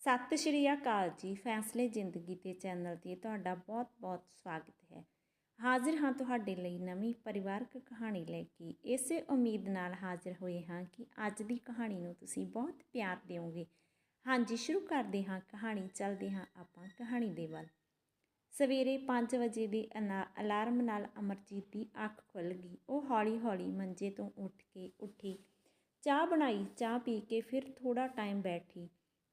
ਸਤਿ ਸ਼੍ਰੀ ਅਕਾਲ ਜੀ, ਫੈਸਲੇ ਜ਼ਿੰਦਗੀ ਦੇ ਚੈਨਲ ਤੇ ਤੁਹਾਡਾ ਬਹੁਤ-ਬਹੁਤ ਸਵਾਗਤ ਹੈ। ਹਾਜ਼ਰ ਹਾਂ ਤੁਹਾਡੇ ਲਈ ਨਵੀਂ ਪਰਿਵਾਰਕ ਕਹਾਣੀ ਲੈ ਕੇ। ਇਸੇ ਉਮੀਦ ਨਾਲ ਹਾਜ਼ਰ ਹੋਏ ਹਾਂ ਕਿ ਅੱਜ ਦੀ ਕਹਾਣੀ ਨੂੰ ਤੁਸੀਂ ਬਹੁਤ ਪਿਆਰ ਦਿਓਗੇ। ਹਾਂਜੀ, ਸ਼ੁਰੂ ਕਰਦੇ ਹਾਂ ਕਹਾਣੀ, ਚੱਲਦੇ ਹਾਂ ਆਪਾਂ ਕਹਾਣੀ ਦੇ ਵੱਲ। ਸਵੇਰੇ 5 ਵਜੇ ਦੇ ਅਨਾ- ਅਲਾਰਮ ਨਾਲ ਅਮਰਜੀਤ ਦੀ ਅੱਖ ਖੁੱਲ ਗਈ। ਉਹ ਹੌਲੀ-ਹੌਲੀ ਮੰਜੇ ਤੋਂ ਉੱਠ ਕੇ, ਉੱਠੀ। ਚਾਹ ਬਣਾਈ, ਚਾਹ ਪੀ ਕੇ ਫਿਰ ਥੋੜਾ ਟਾਈਮ ਬੈਠੀ।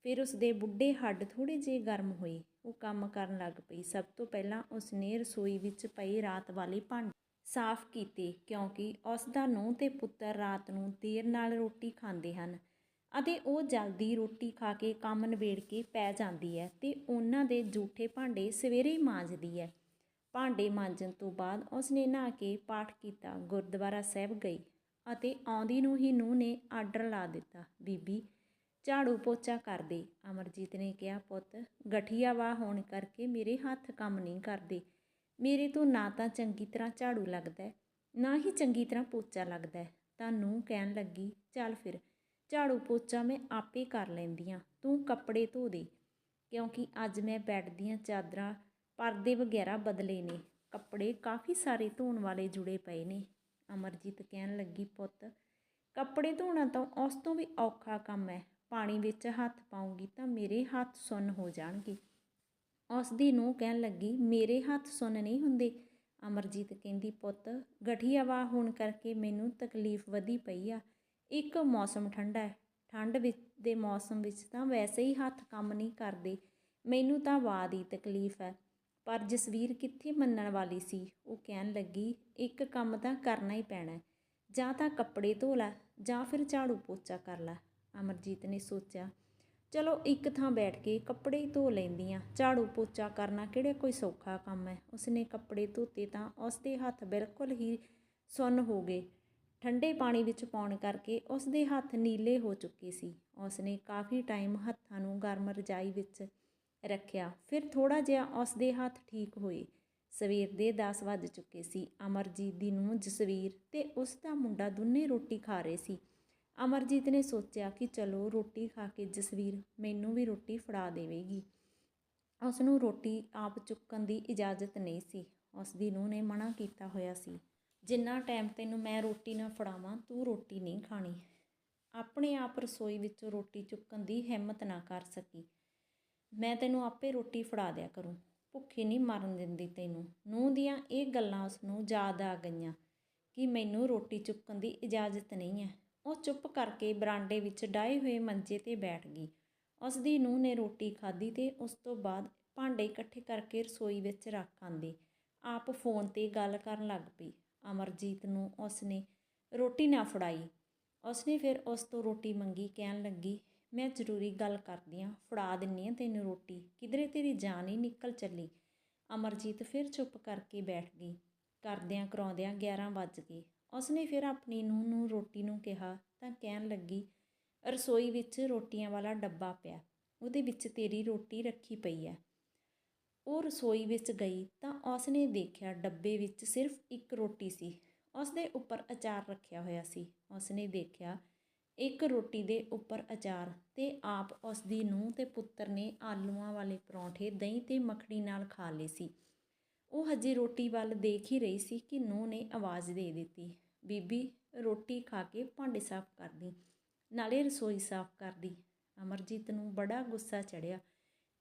ਫਿਰ ਉਸਦੇ ਬੁੱਢੇ ਹੱਡ ਥੋੜੇ ਜਿਹੇ ਗਰਮ ਹੋਏ। ਉਹ ਕੰਮ ਕਰਨ ਲੱਗ ਪਈ। ਸਭ ਤੋਂ ਪਹਿਲਾਂ ਉਸਨੇ ਰਸੋਈ ਵਿੱਚ ਪਏ ਰਾਤ ਵਾਲੇ ਭਾਂਡੇ ਸਾਫ਼ ਕੀਤੇ ਕਿਉਂਕਿ ਉਸ ਦਾ ਨੂੰਹ ਤੇ ਪੁੱਤਰ ਰਾਤ ਨੂੰ ਦੇਰ ਨਾਲ ਰੋਟੀ ਖਾਂਦੇ ਹਨ ਅਤੇ ਉਹ ਜਲਦੀ ਰੋਟੀ ਖਾ ਕੇ ਕੰਮ ਨਿਬੇੜ ਕੇ ਪੈ ਜਾਂਦੀ ਹੈ ਤੇ ਉਹਨਾਂ ਦੇ ਜੂਠੇ ਭਾਂਡੇ ਸਵੇਰੇ ਹੀ ਮਾਂਜਦੀ ਹੈ। ਭਾਂਡੇ ਮਾਂਜਣ ਤੋਂ ਬਾਅਦ ਉਸ ਨੇ ਨਹਾ ਕੇ ਪਾਠ ਕੀਤਾ, ਗੁਰਦੁਆਰਾ ਸਾਹਿਬ ਗਈ ਅਤੇ ਆਉਂਦੀ ਨੂੰ ਹੀ ਨੂੰਹ ਨੇ ਆਰਡਰ ਲਾ ਦਿੱਤਾ। ਬੀਬੀ ਝਾੜੂ ਪੋਚਾ ਕਰਦੇ। ਅਮਰਜੀਤ ਨੇ ਕਿਹਾ, ਪੁੱਤ, ਗਠੀਆ ਵਾ ਹੋਣ ਕਰਕੇ ਮੇਰੇ ਹੱਥ ਕੰਮ ਨਹੀਂ ਕਰਦੇ। ਮੇਰੇ ਤੋਂ ਨਾ ਤਾਂ ਚੰਗੀ ਤਰ੍ਹਾਂ ਝਾੜੂ ਲੱਗਦਾ ਨਾ ਹੀ ਚੰਗੀ ਤਰ੍ਹਾਂ ਪੋਚਾ ਲੱਗਦਾ ਤਾਂ ਨੂੰ ਕਹਿਣ ਲੱਗੀ, ਚੱਲ ਫਿਰ, ਝਾੜੂ ਪੋਚਾ ਮੈਂ ਆਪੇ ਕਰ ਲੈਂਦੀ ਹਾਂ ਤੂੰ ਕੱਪੜੇ ਧੋ ਦੇ, ਕਿਉਂਕਿ ਅੱਜ ਮੈਂ ਬੈੱਡ ਦੀਆਂ ਚਾਦਰਾਂ ਪਰਦੇ ਵਗੈਰਾ ਬਦਲੇ ਨੇ, ਕੱਪੜੇ ਕਾਫੀ ਸਾਰੇ ਧੋਣ ਵਾਲੇ ਜੁੜੇ ਪਏ ਨੇ। ਅਮਰਜੀਤ ਕਹਿਣ ਲੱਗੀ, ਪੁੱਤ, ਕੱਪੜੇ ਧੋਣਾ ਤਾਂ ਉਸ ਤੋਂ ਵੀ ਔਖਾ ਕੰਮ ਹੈ ਪਾਣੀ ਵਿੱਚ ਹੱਥ ਪਾਉਂਗੀ ਤਾਂ ਮੇਰੇ ਹੱਥ ਸੁੰਨ ਹੋ ਜਾਣਗੇ। ਉਸ ਦੀ ਨੂੰ ਕਹਿਣ ਲੱਗੀ, ਮੇਰੇ ਹੱਥ ਸੁੰਨ ਨਹੀਂ ਹੁੰਦੇ? ਅਮਰਜੀਤ ਕਹਿੰਦੀ, ਪੁੱਤ ਗਠੀਆ ਵਾ ਹੋਣ ਕਰਕੇ ਮੈਨੂੰ ਤਕਲੀਫ ਵਧੀ ਪਈ ਆ। ਇੱਕ ਮੌਸਮ ਠੰਡਾ ਹੈ। ਠੰਡ ਵਿੱਚ ਦੇ ਮੌਸਮ ਵਿੱਚ ਤਾਂ ਵੈਸੇ ਹੀ ਹੱਥ ਕੰਮ ਨਹੀਂ ਕਰਦੇ। ਮੈਨੂੰ ਤਾਂ ਵਾਹ ਦੀ ਤਕਲੀਫ ਹੈ। ਪਰ ਜਸਵੀਰ ਕਿੱਥੇ ਮੰਨਣ ਵਾਲੀ ਸੀ? ਉਹ ਕਹਿਣ ਲੱਗੀ, ਇੱਕ ਕੰਮ ਤਾਂ ਕਰਨਾ ਹੀ ਪੈਣਾ ਜਾਂ ਤਾਂ ਕੱਪੜੇ ਧੋ ਲੈ, ਜਾਂ ਫਿਰ ਝਾੜੂ ਪੋਚਾ ਕਰ ਲੈ। ਅਮਰਜੀਤ ਨੇ ਸੋਚਿਆ, ਚਲੋ ਇੱਕ ਥਾਂ ਬੈਠ ਕੇ ਕੱਪੜੇ ਹੀ ਧੋ ਲੈਂਦੀ ਲੈਂਦੀਆਂ ਝਾੜੂ ਪੋਚਾ ਕਰਨਾ ਕਿਹੜਾ ਕੋਈ ਸੌਖਾ ਕੰਮ ਹੈ? ਉਸਨੇ ਕੱਪੜੇ ਧੋਤੇ ਤਾਂ ਉਸਦੇ ਹੱਥ ਬਿਲਕੁਲ ਹੀ ਸੁੰਨ ਹੋ ਗਏ। ਠੰਡੇ ਪਾਣੀ ਵਿੱਚ ਪਾਉਣ ਕਰਕੇ ਉਸਦੇ ਹੱਥ ਨੀਲੇ ਹੋ ਚੁੱਕੇ ਸੀ। ਉਸਨੇ ਕਾਫੀ ਟਾਈਮ ਹੱਥਾਂ ਨੂੰ ਗਰਮ ਰਜਾਈ ਵਿੱਚ ਰੱਖਿਆ। ਫਿਰ ਥੋੜਾ ਜਿਹਾ ਉਸਦੇ ਹੱਥ ਠੀਕ ਹੋਏ। ਸਵੇਰ ਦੇ 10 ਵੱਜ ਚੁੱਕੇ ਸੀ। ਅਮਰਜੀਤ ਦੀ ਨੂੰ ਜਸਵੀਰ ਤੇ ਉਸ ਦਾ ਮੁੰਡਾ ਦੋਨੇ ਰੋਟੀ ਖਾ ਰਹੇ ਸੀ। ਅਮਰਜੀਤ ਨੇ ਸੋਚਿਆ ਕਿ ਚਲੋ ਰੋਟੀ ਖਾ ਕੇ ਜਸਵੀਰ ਮੈਨੂੰ ਵੀ ਰੋਟੀ ਫੜਾ ਦੇਵੇਗੀ। ਉਸ ਨੂੰ ਰੋਟੀ ਆਪ ਚੁੱਕਣ ਦੀ ਇਜਾਜ਼ਤ ਨਹੀਂ ਸੀ। ਉਸ ਦੀ ਨੂੰਹ ਨੇ ਮਨਾ ਕੀਤਾ ਹੋਇਆ ਸੀ, ਜਿੰਨਾ ਟਾਈਮ ਤੈਨੂੰ ਮੈਂ ਰੋਟੀ ਨਾ ਫੜਾਵਾਂ, ਤੂੰ ਰੋਟੀ ਨਹੀਂ ਖਾਣੀ। ਆਪਣੇ ਆਪ ਰਸੋਈ ਵਿੱਚੋਂ ਰੋਟੀ ਚੁੱਕਣ ਦੀ ਹਿੰਮਤ ਨਾ ਕਰ ਸਕੀ। ਮੈਂ ਤੈਨੂੰ ਆਪੇ ਰੋਟੀ ਫੜਾ ਦਿਆ ਕਰੂੰ। ਭੁੱਖੀ ਨਹੀਂ ਮਰਨ ਦਿੰਦੀ ਤੈਨੂੰ। ਨੂੰਹ ਦੀਆਂ ਇਹ ਗੱਲਾਂ ਉਸ ਨੂੰ ਯਾਦ ਆ ਗਈਆਂ ਕਿ ਮੈਨੂੰ ਰੋਟੀ ਚੁੱਕਣ ਦੀ ਇਜਾਜ਼ਤ ਨਹੀਂ ਹੈ। ਉਹ ਚੁੱਪ ਕਰਕੇ ਬਰਾਂਡੇ ਵਿੱਚ ਡਾਏ ਹੋਏ ਮੰਜੇ ਤੇ ਬੈਠ ਗਈ। ਉਸ ਦੀ ਨੂੰਹ ਨੇ ਰੋਟੀ ਖਾਧੀ ਤੇ ਉਸ ਤੋਂ ਬਾਅਦ ਭਾਂਡੇ ਇਕੱਠੇ ਕਰਕੇ ਰਸੋਈ ਵਿੱਚ ਰੱਖ ਆਂਦੇ। ਆਪ ਫੋਨ ਤੇ ਗੱਲ ਕਰਨ ਲੱਗ ਪਈ। ਅਮਰਜੀਤ ਨੂੰ ਉਸਨੇ ਰੋਟੀ ਨਾ ਫੜਾਈ। ਉਸਨੇ ਫਿਰ ਉਸ ਤੋਂ ਰੋਟੀ ਮੰਗੀ, ਕਹਿਣ ਲੱਗੀ, ਮੈਂ ਜ਼ਰੂਰੀ ਗੱਲ ਕਰਦੀ ਹਾਂ ਫੜਾ ਦਿੰਨੀ ਆ ਤੈਨੂੰ ਰੋਟੀ। ਕਿਧਰੇ ਤੇਰੀ ਜਾਨ ਹੀ ਨਿਕਲ ਚੱਲੀ? ਅਮਰਜੀਤ ਫਿਰ ਚੁੱਪ ਕਰਕੇ ਬੈਠ ਗਈ। ਕਰਦਿਆਂ ਕਰਾਉਂਦਿਆਂ 11 ਵੱਜ ਗਏ। ਉਸਨੇ ਫਿਰ ਆਪਣੀ ਨੂੰਹ ਨੂੰ ਰੋਟੀ ਨੂੰ ਕਿਹਾ ਤਾਂ ਕਹਿਣ ਲੱਗੀ, ਰਸੋਈ ਵਿੱਚ ਰੋਟੀਆਂ ਵਾਲਾ ਡੱਬਾ ਪਿਆ, ਉਹਦੇ ਵਿੱਚ ਤੇਰੀ ਰੋਟੀ ਰੱਖੀ ਪਈ ਹੈ। ਉਹ ਰਸੋਈ ਵਿੱਚ ਗਈ ਤਾਂ ਉਸਨੇ ਦੇਖਿਆ ਡੱਬੇ ਵਿੱਚ ਸਿਰਫ ਇੱਕ ਰੋਟੀ ਸੀ ਉਸ ਦੇ ਉੱਪਰ ਅਚਾਰ ਰੱਖਿਆ ਹੋਇਆ ਸੀ। ਉਸਨੇ ਦੇਖਿਆ ਇੱਕ ਰੋਟੀ ਦੇ ਉੱਪਰ ਅਚਾਰ ਤੇ ਆਪ ਉਸ ਦੀ ਨੂੰਹ ਤੇ ਪੁੱਤਰ ਨੇ ਆਲੂਆਂ ਵਾਲੇ ਪਰੌਂਠੇ ਦਹੀਂ ਤੇ ਮੱਖਣੀ ਨਾਲ ਖਾ ਲਏ ਸੀ। ਉਹ ਹਜੇ ਰੋਟੀ ਵੱਲ ਦੇਖ ਹੀ ਰਹੀ ਸੀ ਕਿ ਨੂੰਹ ਨੇ ਆਵਾਜ਼ ਦੇ ਦਿੱਤੀ ਬੀਬੀ ਰੋਟੀ ਖਾ ਕੇ ਭਾਂਡੇ ਸਾਫ਼ ਕਰਦੀ, ਨਾਲੇ ਰਸੋਈ ਸਾਫ਼ ਕਰਦੀ। ਅਮਰਜੀਤ ਨੂੰ ਬੜਾ ਗੁੱਸਾ ਚੜਿਆ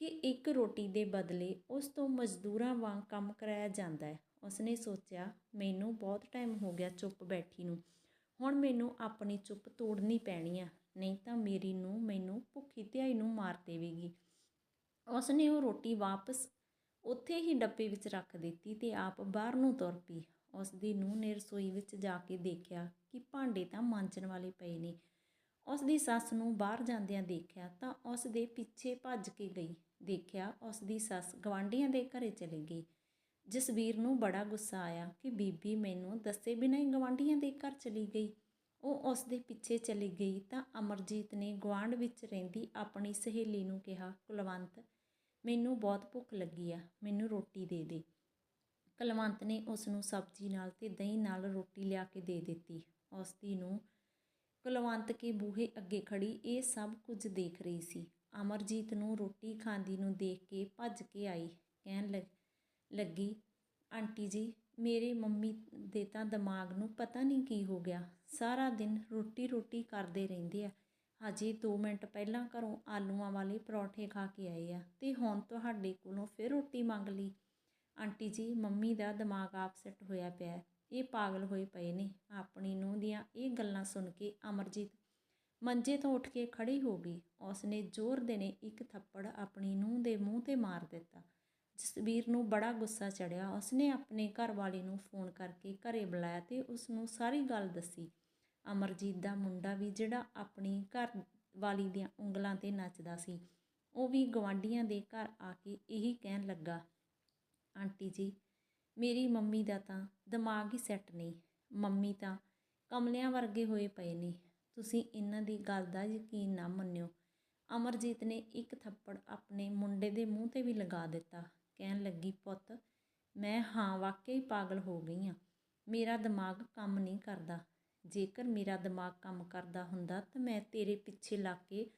ਕਿ ਇੱਕ ਰੋਟੀ ਦੇ ਬਦਲੇ ਉਸ ਤੋਂ ਮਜ਼ਦੂਰਾਂ ਵਾਂਗ ਕੰਮ ਕਰਾਇਆ ਜਾਂਦਾ ਹੈ। ਉਸਨੇ ਸੋਚਿਆ, ਮੈਨੂੰ ਬਹੁਤ ਟਾਈਮ ਹੋ ਗਿਆ ਚੁੱਪ ਬੈਠੀ ਨੂੰ। ਹੁਣ ਮੈਨੂੰ ਆਪਣੀ ਚੁੱਪ ਤੋੜਨੀ ਪੈਣੀ ਆ, ਨਹੀਂ ਤਾਂ ਮੇਰੀ ਨੂੰ ਮੈਨੂੰ ਭੁੱਖੀ ਧਿਆਈ ਨੂੰ ਮਾਰ ਦੇਵੇਗੀ। ਉਸਨੇ ਉਹ ਰੋਟੀ ਵਾਪਸ ਉੱਥੇ ਹੀ ਡੱਬੇ ਵਿੱਚ ਰੱਖ ਦਿੱਤੀ ਤੇ ਆਪ ਬਾਹਰ ਨੂੰ ਤੁਰ ਪਈ। ਉਸ ਦੀ ਨੂੰਹ ਨੇ ਰਸੋਈ ਵਿੱਚ ਜਾ ਕੇ ਦੇਖਿਆ ਕਿ ਭਾਂਡੇ ਤਾਂ ਮਾਂਜਣ ਵਾਲੇ ਪਏ ਨੇ। ਉਸ ਦੀ ਸੱਸ ਨੂੰ ਬਾਹਰ ਜਾਂਦਿਆਂ ਦੇਖਿਆ ਤਾਂ ਉਸ ਦੇ ਪਿੱਛੇ ਭੱਜ ਕੇ ਗਈ। ਦੇਖਿਆ ਉਸ ਦੀ ਸੱਸ ਗਵਾਂਢੀਆਂ ਦੇ ਘਰੇ ਚਲੀ ਗਈ। ਜਸਵੀਰ ਨੂੰ ਬੜਾ ਗੁੱਸਾ ਆਇਆ ਕਿ ਬੀਬੀ ਮੈਨੂੰ ਦੱਸੇ ਬਿਨਾਂ ਹੀ ਗਵਾਂਢੀਆਂ ਦੇ ਘਰ ਚਲੀ ਗਈ। ਉਹ ਉਸ ਦੇ ਪਿੱਛੇ ਚਲੀ ਗਈ ਤਾਂ ਅਮਰਜੀਤ ਨੇ ਗਵਾਂਢ ਵਿੱਚ ਰਹਿੰਦੀ ਆਪਣੀ ਸਹੇਲੀ ਨੂੰ ਕਿਹਾ, ਕੁਲਵੰਤ, ਮੈਨੂੰ ਬਹੁਤ ਭੁੱਖ ਲੱਗੀ ਆ, ਮੈਨੂੰ ਰੋਟੀ ਦੇ ਦੇ। ਕੁਲਵੰਤ ਨੇ ਉਸ ਨੂੰ ਸਬਜ਼ੀ ਨਾਲ ਤੇ ਦਹੀਂ ਨਾਲ ਰੋਟੀ ਲਿਆ ਕੇ ਦੇ ਦਿੱਤੀ। ਔਸਤੀ ਨੂੰ ਕੁਲਵੰਤ ਕੇ ਬੂਹੇ ਅੱਗੇ ਖੜੀ ਇਹ ਸਭ ਕੁਝ ਦੇਖ ਰਹੀ ਸੀ। ਅਮਰਜੀਤ ਨੂੰ ਰੋਟੀ ਖਾਂਦੀ ਨੂੰ ਦੇਖ ਕੇ ਭੱਜ ਕੇ ਆਈ। ਕਹਿਣ ਲੱਗ, ਲੱਗੀ, ਆਂਟੀ ਜੀ, ਮੇਰੇ ਮੰਮੀ ਦੇ ਤਾਂ ਦਿਮਾਗ ਨੂੰ ਪਤਾ ਨਹੀਂ ਕੀ ਹੋ ਗਿਆ। ਸਾਰਾ ਦਿਨ ਰੋਟੀ ਰੋਟੀ ਕਰਦੇ ਰਹਿੰਦੇ ਆ। ਹਜੇ 2 ਮਿੰਟ ਪਹਿਲਾਂ ਘਰੋਂ ਆਲੂਆਂ ਵਾਲੇ ਪਰੌਠੇ ਖਾ ਕੇ ਆਏ ਆ ਤੇ ਹੁਣ ਤੁਹਾਡੇ ਕੋਲੋਂ ਫਿਰ ਰੋਟੀ ਮੰਗ ਲਈ। ਆਂਟੀ ਜੀ, ਮੰਮੀ ਦਾ ਦਿਮਾਗ ਆਪਸੈਟ ਹੋਇਆ ਪਿਆ ਇਹ ਪਾਗਲ ਹੋਏ ਪਏ ਨੇ। ਆਪਣੀ ਨੂੰਹ ਦੀਆਂ ਇਹ ਗੱਲਾਂ ਸੁਣ ਕੇ ਅਮਰਜੀਤ ਮੰਜੇ ਤੋਂ ਉੱਠ ਕੇ ਖੜੀ ਹੋ ਗਈ। ਉਸਨੇ ਜ਼ੋਰ ਦੇਣੇ ਇੱਕ ਥੱਪੜ ਆਪਣੀ ਨੂੰਹ ਦੇ ਮੂੰਹ ਤੇ ਮਾਰ ਦਿੱਤਾ। ਜਸਵੀਰ ਨੂੰ ਬੜਾ ਗੁੱਸਾ ਚੜਿਆ। ਉਸਨੇ ਆਪਣੇ ਘਰ ਵਾਲੀ ਨੂੰ ਫੋਨ ਕਰਕੇ ਘਰੇ ਬੁਲਾਇਆ ਤੇ ਉਸ ਨੂੰ ਸਾਰੀ ਗੱਲ ਦੱਸੀ। ਅਮਰਜੀਤ ਦਾ ਮੁੰਡਾ ਵੀ ਜਿਹੜਾ ਆਪਣੀ ਘਰ ਵਾਲੀ ਦੀਆਂ ਉਂਗਲਾਂ ਤੇ ਨੱਚਦਾ ਸੀ, ਉਹ ਵੀ ਗਵਾਂਢੀਆਂ ਦੇ ਘਰ ਆ ਕੇ ਇਹੀ ਕਹਿਣ ਲੱਗਾ। ਆਂਟੀ ਜੀ, ਮੇਰੀ ਮੰਮੀ ਦਾ ਤਾਂ ਦਿਮਾਗ ਹੀ ਸੈੱਟ ਨਹੀਂ। ਮੰਮੀ ਤਾਂ ਕਮਲਿਆਂ ਵਰਗੇ ਹੋਏ ਪਏ ਨੇ। ਤੁਸੀਂ ਇਹਨਾਂ ਦੀ ਗੱਲ ਦਾ ਯਕੀਨ ਨਾ ਮੰਨਿਓ। ਅਮਰਜੀਤ ਨੇ ਇੱਕ ਥੱਪੜ ਆਪਣੇ ਮੁੰਡੇ ਦੇ ਮੂੰਹ ਤੇ ਵੀ ਲਗਾ ਦਿੱਤਾ। ਕਹਿਣ ਲੱਗੀ, ਪੁੱਤ, ਮੈਂ ਹਾਂ ਵਾਕਈ ਪਾਗਲ ਹੋ ਗਈ ਹਾਂ ਮੇਰਾ ਦਿਮਾਗ ਕੰਮ ਨਹੀਂ ਕਰਦਾ। ਜੇਕਰ ਮੇਰਾ ਦਿਮਾਗ ਕੰਮ ਕਰਦਾ ਹੁੰਦਾ ਤਾਂ ਮੈਂ ਤੇਰੇ ਪਿੱਛੇ ਲੱਗ ਕੇ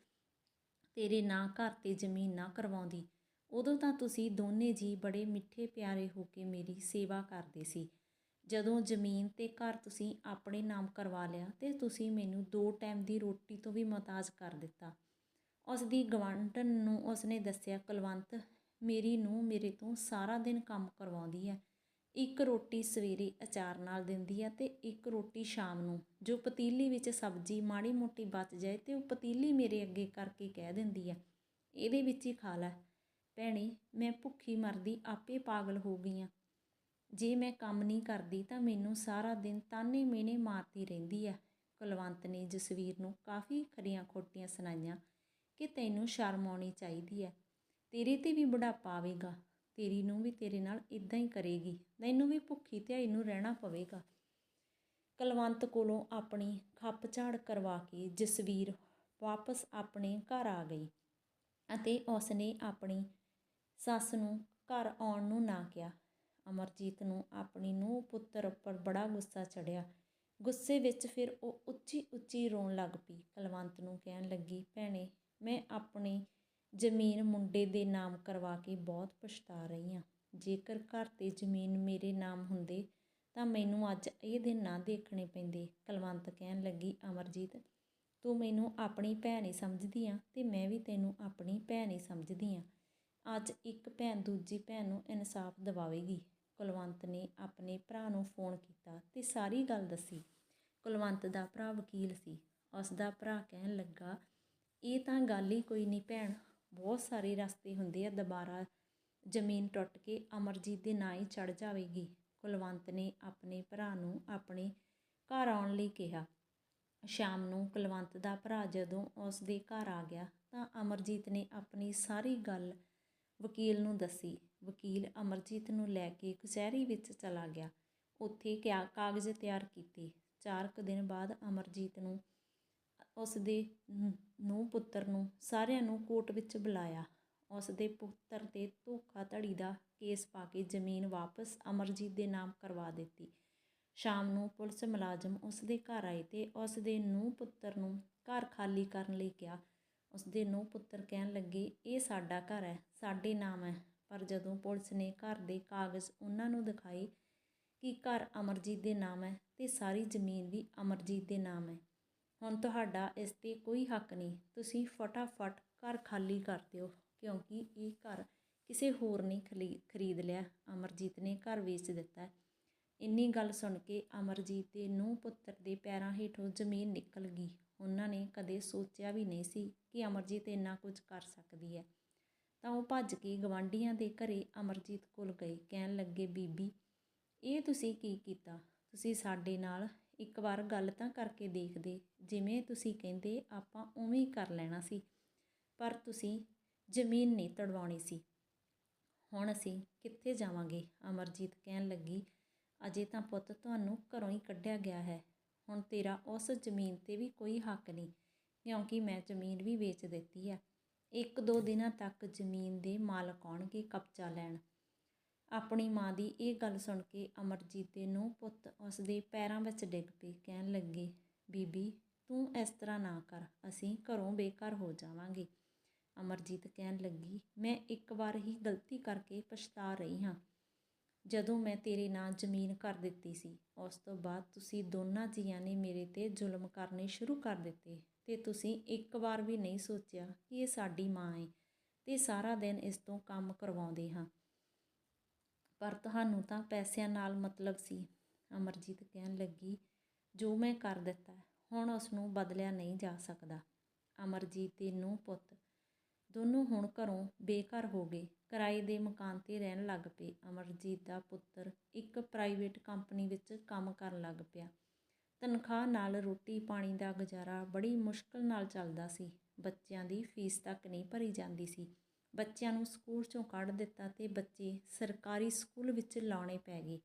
ਤੇਰੇ ਨਾਂ ਘਰ ਤੇ ਜ਼ਮੀਨ ਨਾ ਕਰਵਾਉਂਦੀ। ਉਦੋਂ ਤਾਂ ਤੁਸੀਂ ਦੋਨੇ ਜੀ ਬੜੇ ਮਿੱਠੇ ਪਿਆਰੇ ਹੋ ਕੇ ਮੇਰੀ ਸੇਵਾ ਕਰਦੇ ਸੀ। ਜਦੋਂ ਜ਼ਮੀਨ ਤੇ ਘਰ ਤੁਸੀਂ ਆਪਣੇ ਨਾਮ ਕਰਵਾ ਲਿਆ ਤੇ ਤੁਸੀਂ ਮੈਨੂੰ ਦੋ ਟਾਈਮ ਦੀ ਰੋਟੀ ਤੋਂ ਵੀ ਮੁਹਤਾਜ ਕਰ ਦਿੱਤਾ। ਉਸ ਦੀ ਗਵਾਂਢਣ ਨੂੰ ਉਸਨੇ ਦੱਸਿਆ, ਕੁਲਵੰਤ, ਮੇਰੀ ਨੂੰ ਮੇਰੇ ਤੋਂ ਸਾਰਾ ਦਿਨ ਕੰਮ ਕਰਵਾਉਂਦੀ ਹੈ। ਇੱਕ ਰੋਟੀ ਸਵੇਰੇ ਅਚਾਰ ਨਾਲ ਦਿੰਦੀ ਹੈ ਤੇ ਇੱਕ ਰੋਟੀ ਸ਼ਾਮ ਨੂੰ। ਜੋ ਪਤੀਲੀ ਵਿੱਚ ਸਬਜ਼ੀ ਮਾੜੀ ਮੋਟੀ ਬਚ ਜਾਏ ਤੇ ਉਹ ਪਤੀਲੀ ਮੇਰੇ ਅੱਗੇ ਕਰਕੇ ਕਹਿ ਦਿੰਦੀ ਹੈ। ਇਹਦੇ ਵਿੱਚ ਹੀ ਖਾ ਲੈ। ਭੈਣੇ, ਮੈਂ ਭੁੱਖੀ ਮਰਦੀ ਆਪੇ ਪਾਗਲ ਹੋ ਗਈ ਹਾਂ ਜੇ ਮੈਂ ਕੰਮ ਨਹੀਂ ਕਰਦੀ ਤਾਂ ਮੈਨੂੰ ਸਾਰਾ ਦਿਨ ਤਾਨੇ ਮੇਨੇ ਮਾਰਦੀ ਰਹਿੰਦੀ ਹੈ ਕੁਲਵੰਤ ਨੇ ਜਸਵੀਰ ਨੂੰ ਕਾਫੀ ਖਰੀਆਂ ਖੋਟੀਆਂ ਸੁਣਾਈਆਂ ਕਿ ਤੈਨੂੰ ਸ਼ਰਮ ਆਉਣੀ ਚਾਹੀਦੀ ਹੈ ਤੇਰੇ ਤੇ ਵੀ ਬੁਢਾਪਾ ਆਵੇਗਾ। ਤੇਰੀ ਨੂੰ ਵੀ ਤੇਰੇ ਨਾਲ ਇਦਾਂ ਹੀ ਕਰੇਗੀ। ਤੈਨੂੰ ਵੀ ਭੁੱਖੀ ਧਿਆਈ ਨੂੰ ਰਹਿਣਾ ਪਵੇਗਾ। ਕੁਲਵੰਤ ਕੋਲੋਂ ਆਪਣੀ ਖੱਪ ਝਾੜ ਕਰਵਾ ਕੇ ਜਸਵੀਰ ਵਾਪਸ ਆਪਣੇ ਘਰ ਆ ਗਈ ਅਤੇ ਉਸਨੇ ਆਪਣੀ ਸੱਸ ਨੂੰ ਘਰ ਆਉਣ ਨੂੰ ਨਾ ਕਿਹਾ। ਅਮਰਜੀਤ ਨੂੰ ਆਪਣੀ ਨੂੰਹ ਪੁੱਤਰ ਉੱਪਰ ਬੜਾ ਗੁੱਸਾ ਚੜਿਆ ਗੁੱਸੇ ਵਿੱਚ ਫਿਰ ਉਹ ਉੱਚੀ ਉੱਚੀ ਰੋਣ ਲੱਗ ਪਈ। ਕਲਵੰਤ ਨੂੰ ਕਹਿਣ ਲੱਗੀ, ਭੈਣੇ, ਮੈਂ ਆਪਣੀ ਜ਼ਮੀਨ ਮੁੰਡੇ ਦੇ ਨਾਮ ਕਰਵਾ ਕੇ ਬਹੁਤ ਪਛਤਾ ਰਹੀ ਹਾਂ ਜੇਕਰ ਘਰ ਤੇ ਜ਼ਮੀਨ ਮੇਰੇ ਨਾਮ ਹੁੰਦੇ, ਤਾਂ ਮੈਨੂੰ ਅੱਜ ਇਹ ਦਿਨ ਨਾ ਦੇਖਣੇ ਪੈਂਦੇ। ਕਲਵੰਤ ਕਹਿਣ ਲੱਗੀ, ਅਮਰਜੀਤ, ਤੂੰ ਮੈਨੂੰ ਆਪਣੀ ਭੈਣ ਹੀ ਸਮਝਦੀ ਆ ਤੇ ਮੈਂ ਵੀ ਤੈਨੂੰ ਆਪਣੀ ਭੈਣ ਹੀ ਸਮਝਦੀ ਆ। ਅੱਜ ਇੱਕ ਭੈਣ ਦੂਜੀ ਭੈਣ ਨੂੰ ਇਨਸਾਫ ਦਿਵਾਵੇਗੀ। ਕੁਲਵੰਤ ਨੇ ਆਪਣੇ ਭਰਾ ਨੂੰ ਫੋਨ ਕੀਤਾ ਤੇ ਸਾਰੀ ਗੱਲ ਦੱਸੀ। ਕੁਲਵੰਤ ਦਾ ਭਰਾ ਵਕੀਲ ਸੀ। ਉਸ ਦਾ ਭਰਾ ਕਹਿਣ ਲੱਗਾ, ਇਹ ਤਾਂ ਗੱਲ ਹੀ ਕੋਈ ਨਹੀਂ ਭੈਣ। ਬਹੁਤ ਸਾਰੇ ਰਸਤੇ ਹੁੰਦੇ ਆ ਦੁਬਾਰਾ ਜ਼ਮੀਨ ਟੁੱਟ ਕੇ ਅਮਰਜੀਤ ਦੇ ਨਾਂ ਹੀ ਚੜ ਜਾਵੇਗੀ। ਕੁਲਵੰਤ ਨੇ ਆਪਣੇ ਭਰਾ ਨੂੰ ਆਪਣੇ ਘਰ ਆਉਣ ਲਈ ਕਿਹਾ। ਸ਼ਾਮ ਨੂੰ ਕੁਲਵੰਤ ਦਾ ਭਰਾ ਜਦੋਂ ਉਸ ਦੇ ਘਰ ਆ ਗਿਆ ਤਾਂ ਅਮਰਜੀਤ ਨੇ ਆਪਣੀ ਸਾਰੀ ਗੱਲ ਵਕੀਲ ਨੂੰ ਦੱਸੀ। ਵਕੀਲ ਅਮਰਜੀਤ ਨੂੰ ਲੈ ਕੇ ਕਚਹਿਰੀ ਵਿੱਚ ਚਲਾ ਗਿਆ। ਉੱਥੇ ਕਿਆ ਕਾਗਜ਼ ਤਿਆਰ ਕੀਤੇ। ਚਾਰ ਕੁ ਦਿਨ ਬਾਅਦ ਅਮਰਜੀਤ ਨੂੰ ਉਸ ਦੇ ਨੂੰ ਪੁੱਤਰ ਨੂੰ ਸਾਰਿਆਂ ਨੂੰ ਕੋਰਟ ਵਿੱਚ ਬੁਲਾਇਆ। ਉਸ ਦੇ ਪੁੱਤਰ ਤੇ ਧੋਖਾਧੜੀ ਦਾ ਕੇਸ ਪਾ ਕੇ ਜ਼ਮੀਨ ਵਾਪਸ ਅਮਰਜੀਤ ਦੇ ਨਾਮ ਕਰਵਾ ਦਿੱਤੀ। ਸ਼ਾਮ ਨੂੰ ਪੁਲਿਸ ਮੁਲਾਜ਼ਮ ਉਸ ਦੇ ਘਰ ਆਏ ਤੇ ਉਸ ਦੇ ਨੂੰ ਪੁੱਤਰ ਨੂੰ ਘਰ ਖਾਲੀ ਕਰਨ ਲਈ ਕਿਹਾ ਉਸਦੇ ਨੂੰ ਪੁੱਤਰ ਕਹਿਣ ਲੱਗੇ, ਇਹ ਸਾਡਾ ਘਰ ਹੈ, ਸਾਡੇ ਨਾਮ ਹੈ। ਪਰ ਜਦੋਂ ਪੁਲਿਸ ਨੇ ਘਰ ਦੇ ਕਾਗਜ਼ ਉਹਨਾਂ ਨੂੰ ਦਿਖਾਏ ਕਿ ਘਰ ਅਮਰਜੀਤ ਦੇ ਨਾਮ ਹੈ ਤੇ ਸਾਰੀ ਜ਼ਮੀਨ ਵੀ ਅਮਰਜੀਤ ਦੇ ਨਾਮ ਹੈ, ਹੁਣ ਤੁਹਾਡਾ ਇਸ ਤੇ ਕੋਈ ਹੱਕ ਨਹੀਂ। ਤੁਸੀਂ ਫਟਾਫਟ ਘਰ ਖਾਲੀ ਕਰ ਦਿਓ, ਕਿਉਂਕਿ ਇਹ ਘਰ ਕਿਸੇ ਹੋਰ ਨੇ ਖਲੀ- ਖਰੀਦ ਲਿਆ। ਅਮਰਜੀਤ ਨੇ ਘਰ ਵੇਚ ਦਿੱਤਾ ਇੰਨੀ ਗੱਲ ਸੁਣ ਕੇ ਅਮਰਜੀਤ ਦੇ ਨੂੰਹ ਪੁੱਤਰ ਦੇ ਪੈਰਾਂ ਹੇਠੋਂ ਜ਼ਮੀਨ ਨਿਕਲ ਗਈ। ਉਹਨਾਂ ਨੇ ਕਦੇ ਸੋਚਿਆ ਵੀ ਨਹੀਂ ਸੀ ਕਿ ਅਮਰਜੀਤ ਇੰਨਾ ਕੁਝ ਕਰ ਸਕਦੀ ਹੈ। ਤਾਂ ਉਹ ਭੱਜ ਕੇ ਗਵਾਂਢੀਆਂ ਦੇ ਘਰੇ ਅਮਰਜੀਤ ਕੋਲ ਗਏ, ਕਹਿਣ ਲੱਗੇ, ਬੀਬੀ, ਇਹ ਤੁਸੀਂ ਕੀ ਕੀਤਾ? ਤੁਸੀਂ ਸਾਡੇ ਨਾਲ ਇੱਕ ਵਾਰ ਗੱਲ ਤਾਂ ਕਰਕੇ ਦੇਖਦੇ, ਜਿਵੇਂ ਤੁਸੀਂ ਕਹਿੰਦੇ ਆਪਾਂ ਉਵੇਂ ਹੀ ਕਰ ਲੈਣਾ ਸੀ, ਪਰ ਤੁਸੀਂ ਜ਼ਮੀਨ ਨਹੀਂ ਤੜਵਾਉਣੀ ਸੀ। ਹੁਣ ਅਸੀਂ ਕਿੱਥੇ ਜਾਵਾਂਗੇ? ਅਮਰਜੀਤ ਕਹਿਣ ਲੱਗੀ, ਅਜੇ ਤਾਂ ਪੁੱਤ ਤੁਹਾਨੂੰ ਘਰੋਂ ਹੀ ਕੱਢਿਆ ਗਿਆ ਹੈ। ਹੁਣ ਤੇਰਾ ਉਸ ਜ਼ਮੀਨ ਤੇ ਵੀ ਕੋਈ ਹੱਕ ਨਹੀਂ। ਕਿਉਂਕਿ ਮੈਂ ਜ਼ਮੀਨ ਵੀ ਵੇਚ ਦਿੱਤੀ ਹੈ ਇੱਕ ਦੋ ਦਿਨਾਂ ਤੱਕ ਜ਼ਮੀਨ ਦੇ ਮਾਲਕ ਆਉਣਗੇ ਕਬਜ਼ਾ ਲੈਣ। ਆਪਣੀ ਮਾਂ ਦੀ ਇਹ ਗੱਲ ਸੁਣ ਕੇ ਅਮਰਜੀਤ ਦੇ ਨੂੰ ਪੁੱਤ ਉਸ ਦੇ ਪੈਰਾਂ ਵਿੱਚ ਡਿੱਗ ਪਏ ਕਹਿਣ ਲੱਗੇ, ਬੀਬੀ, ਤੂੰ ਇਸ ਤਰ੍ਹਾਂ ਨਾ ਕਰ, ਅਸੀਂ ਘਰੋਂ ਬੇਘਰ ਹੋ ਜਾਵਾਂਗੇ। ਅਮਰਜੀਤ ਕਹਿਣ ਲੱਗੀ, ਮੈਂ ਇੱਕ ਵਾਰ ਹੀ ਗਲਤੀ ਕਰਕੇ ਪਛਤਾ ਰਹੀ ਹਾਂ। ਜਦੋਂ ਮੈਂ ਤੇਰੇ ਨਾਂ ਜ਼ਮੀਨ ਕਰ ਦਿੱਤੀ ਸੀ, ਉਸ ਤੋਂ ਬਾਅਦ ਤੁਸੀਂ ਦੋਨਾਂ ਜੀਆਂ ਨੇ ਮੇਰੇ ਤੇ ਜ਼ੁਲਮ ਕਰਨੇ ਸ਼ੁਰੂ ਕਰ ਦਿੱਤੇ ਤੇ ਤੁਸੀਂ ਇੱਕ ਵਾਰ ਵੀ ਨਹੀਂ ਸੋਚਿਆ ਕਿ ਇਹ ਸਾਡੀ ਮਾਂ ਹੈ ਤੇ ਸਾਰਾ ਦਿਨ ਇਸ ਤੋਂ ਕੰਮ ਕਰਵਾਉਂਦੇ ਹਾਂ। ਪਰ ਤੁਹਾਨੂੰ ਤਾਂ ਪੈਸਿਆਂ ਨਾਲ ਮਤਲਬ ਸੀ, ਅਮਰਜੀਤ ਕਹਿਣ ਲੱਗੀ, ਜੋ ਮੈਂ ਕਰ ਦਿੱਤਾ, ਹੁਣ ਉਸ ਨੂੰ ਬਦਲਿਆ ਨਹੀਂ ਜਾ ਸਕਦਾ। ਅਮਰਜੀਤ ਦੇ ਨੂੰ ਪੁੱਤ, ਦੋਨੋਂ ਹੁਣ ਘਰੋਂ ਬੇਘਰ ਹੋ ਗਏ। ਕਿਰਾਏ ਦੇ ਮਕਾਨ ਤੇ ਰਹਿਣ ਲੱਗ ਪਏ। ਅਮਰਜੀਤ ਦਾ ਪੁੱਤਰ ਇੱਕ ਪ੍ਰਾਈਵੇਟ ਕੰਪਨੀ ਵਿੱਚ ਕੰਮ ਕਰਨ ਲੱਗ ਪਿਆ। ਤਨਖਾਹ ਨਾਲ ਰੋਟੀ ਪਾਣੀ ਦਾ ਗੁਜ਼ਾਰਾ ਬੜੀ ਮੁਸ਼ਕਲ ਨਾਲ ਚੱਲਦਾ ਸੀ। ਬੱਚਿਆਂ ਦੀ ਫੀਸ ਤੱਕ ਨਹੀਂ ਭਰੀ ਜਾਂਦੀ ਸੀ। ਬੱਚਿਆਂ ਨੂੰ ਸਕੂਲ ਚੋਂ ਕੱਢ ਦਿੱਤਾ ਤੇ ਬੱਚੇ ਸਰਕਾਰੀ ਸਕੂਲ ਵਿੱਚ ਲਾਉਣੇ ਪੈ ਗਏ।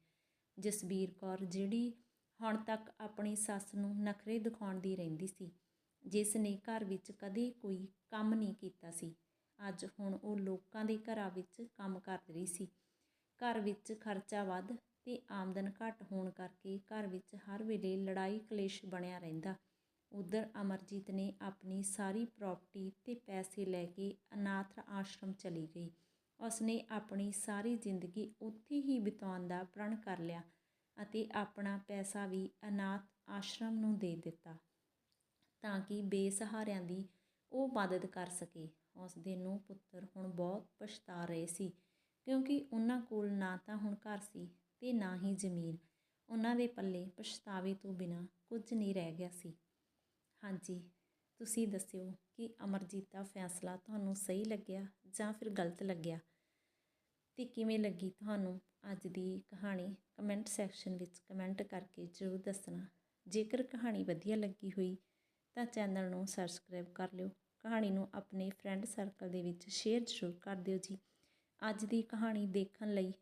ਜਸਬੀਰ ਕੌਰ ਜਿਹੜੀ ਹੁਣ ਤੱਕ ਆਪਣੀ ਸੱਸ ਨੂੰ ਨਖਰੇ ਦਿਖਾਉਣ ਦੀ ਰਹਿੰਦੀ ਸੀ ਜਿਸ ਨੇ ਘਰ ਵਿੱਚ ਕਦੇ ਕੋਈ ਕੰਮ ਨਹੀਂ ਕੀਤਾ ਸੀ। ਅੱਜ ਹੁਣ ਉਹ ਲੋਕਾਂ ਦੇ ਘਰਾਂ ਵਿੱਚ ਕੰਮ ਕਰ ਰਹੀ ਸੀ। ਘਰ ਵਿੱਚ ਖਰਚਾ ਵੱਧ ਤੇ ਆਮਦਨ ਘੱਟ ਹੋਣ ਕਰਕੇ ਘਰ ਵਿੱਚ ਹਰ ਵੇਲੇ ਲੜਾਈ ਕਲੇਸ਼ ਬਣਿਆ ਰਹਿੰਦਾ। ਉਧਰ ਅਮਰਜੀਤ ਨੇ ਆਪਣੀ ਸਾਰੀ ਪ੍ਰਾਪਰਟੀ ਤੇ ਪੈਸੇ ਲੈ ਕੇ ਅਨਾਥ ਆਸ਼ਰਮ ਚਲੀ ਗਈ। ਉਸਨੇ ਆਪਣੀ ਸਾਰੀ ਜ਼ਿੰਦਗੀ ਉੱਥੇ ਹੀ ਬਿਤਾਉਣ ਦਾ ਪ੍ਰਣ ਕਰ ਲਿਆ ਅਤੇ ਆਪਣਾ ਪੈਸਾ ਵੀ ਅਨਾਥ ਆਸ਼ਰਮ ਨੂੰ ਦੇ ਦਿੱਤਾ ਤਾਂ ਕਿ ਬੇਸਹਾਰਿਆਂ ਦੀ ਉਹ ਮਦਦ ਕਰ ਸਕੇ। ਉਸ ਦੇ ਨੂੰਹ ਪੁੱਤਰ ਹੁਣ ਬਹੁਤ ਪਛਤਾ ਰਹੇ ਸੀ, ਕਿਉਂਕਿ ਉਹਨਾਂ ਕੋਲ ਨਾ ਤਾਂ ਹੁਣ ਘਰ ਸੀ ਤੇ ਨਾ ਹੀ ਜ਼ਮੀਨ। ਉਹਨਾਂ ਦੇ ਪੱਲੇ ਪਛਤਾਵੇ ਤੋਂ ਬਿਨਾ ਕੁਝ ਨਹੀਂ ਰਹਿ ਗਿਆ ਸੀ। ਹਾਂਜੀ, ਤੁਸੀਂ ਦੱਸਿਓ ਕਿ ਅਮਰਜੀਤ ਦਾ ਫੈਸਲਾ ਤੁਹਾਨੂੰ ਸਹੀ ਲੱਗਿਆ ਜਾਂ ਫਿਰ ਗਲਤ ਲੱਗਿਆ? ਤੇ ਕਿਵੇਂ ਲੱਗੀ ਤੁਹਾਨੂੰ ਅੱਜ ਦੀ ਕਹਾਣੀ? ਕਮੈਂਟ ਸੈਕਸ਼ਨ ਵਿੱਚ ਕਮੈਂਟ ਕਰਕੇ ਜ਼ਰੂਰ ਦੱਸਣਾ। ਜੇਕਰ ਕਹਾਣੀ ਵਧੀਆ ਲੱਗੀ ਹੋਈ ਤਾਂ ਚੈਨਲ ਨੂੰ ਸਬਸਕ੍ਰਾਈਬ ਕਰ ਲਿਓ। ਕਹਾਣੀ ਨੂੰ ਆਪਣੇ ਫਰੈਂਡ ਸਰਕਲ ਦੇ ਵਿੱਚ ਸ਼ੇਅਰ ਜ਼ਰੂਰ ਕਰ ਦਿਓ ਜੀ। ਅੱਜ ਦੀ ਕਹਾਣੀ ਦੇਖਣ ਲਈ,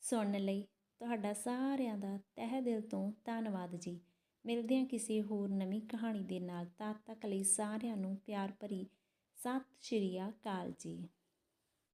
ਸੁਣਨ ਲਈ ਤੁਹਾਡਾ ਸਾਰਿਆਂ ਦਾ ਤਹਿ ਦਿਲ ਤੋਂ ਧੰਨਵਾਦ ਜੀ। ਮਿਲਦੇ ਹਾਂ ਕਿਸੇ ਹੋਰ ਨਵੀਂ ਕਹਾਣੀ ਦੇ ਨਾਲ। ਤਦ ਤੱਕ ਲਈ ਸਾਰਿਆਂ ਨੂੰ ਪਿਆਰ ਭਰੀ ਸਤਿ ਸ਼੍ਰੀ ਅਕਾਲ ਜੀ।